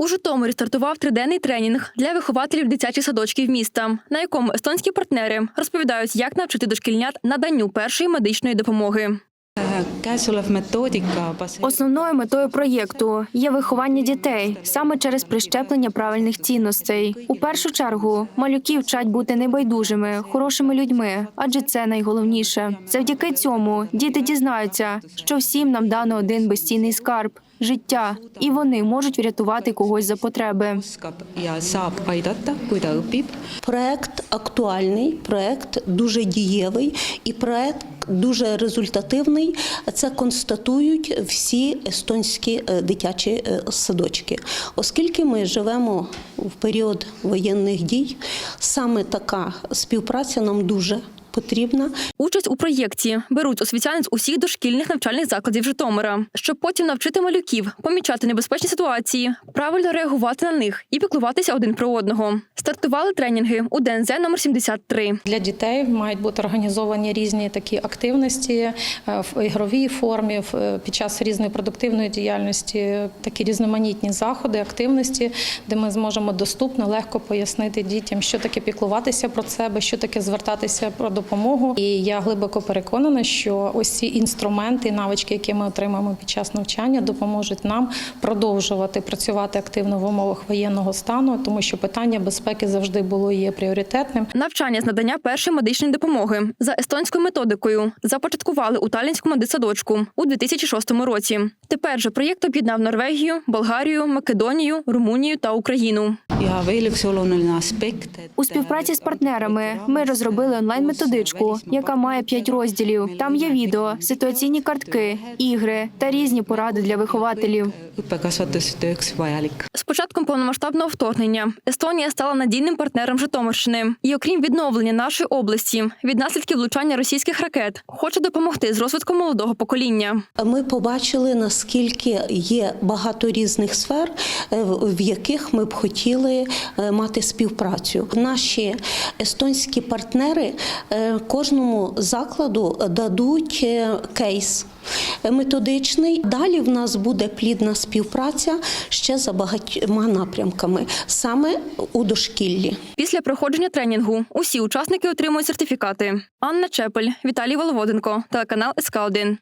У Житомирі стартував триденний тренінг для вихователів дитячих садочків міста, на якому естонські партнери розповідають, як навчити дошкільнят наданню першої медичної допомоги. Основною метою проєкту є виховання дітей саме через прищеплення правильних цінностей. У першу чергу малюки вчать бути небайдужими, хорошими людьми, адже це найголовніше. Завдяки цьому діти дізнаються, що всім нам дано один безцінний скарб життя, і вони можуть врятувати когось за потреби. Проект актуальний, проект дуже дієвий і проект дуже результативний. Це констатують всі естонські е, дитячі е, садочки. Оскільки ми живемо в період воєнних дій, саме така співпраця нам дуже потрібна. Участь у проєкті беруть освітяни з усіх дошкільних навчальних закладів Житомира, щоб потім навчити малюків помічати небезпечні ситуації, правильно реагувати на них і піклуватися один про одного. Стартували тренінги у ДНЗ номер 73. Для дітей мають бути організовані різні такі активності е, в ігровій формі, в- е, під час різної продуктивної діяльності, такі різноманітні заходи, активності, де ми зможемо доступно, легко пояснити дітям, що таке піклуватися про себе, що таке звертатися про допомогу. І я глибоко переконана, що ось ці інструменти, навички, які ми отримаємо під час навчання, допоможуть нам продовжувати працювати активно в умовах воєнного стану, тому що питання безпеки завжди було і є пріоритетним. Навчання з надання першої медичної допомоги за естонською методикою започаткували у Талінському дитсадочку у 2006 році. Тепер же проєкт об'єднав Норвегію, Болгарію, Македонію, Румунію та Україну. У співпраці з партнерами ми розробили онлайн-методичку, яка має п'ять розділів. Там є відео, ситуаційні картки, ігри та різні поради для вихователів. З початком повномасштабного вторгнення Естонія стала надійним партнером Житомирщини. І окрім відновлення нашої області від наслідків влучання російських ракет, хоче допомогти з розвитком молодого покоління. Ми побачили, наскільки є багато різних сфер, е, в яких ми б хотіли е, мати співпрацю. Наші естонські партнери е, кожному закладу дадуть е, кейс. Методичний далі в нас буде плідна співпраця ще за багатьма напрямками, саме у дошкіллі. Після проходження тренінгу усі учасники отримують сертифікати. Анна Чепель, Віталій Воловоденко, телеканал СК 1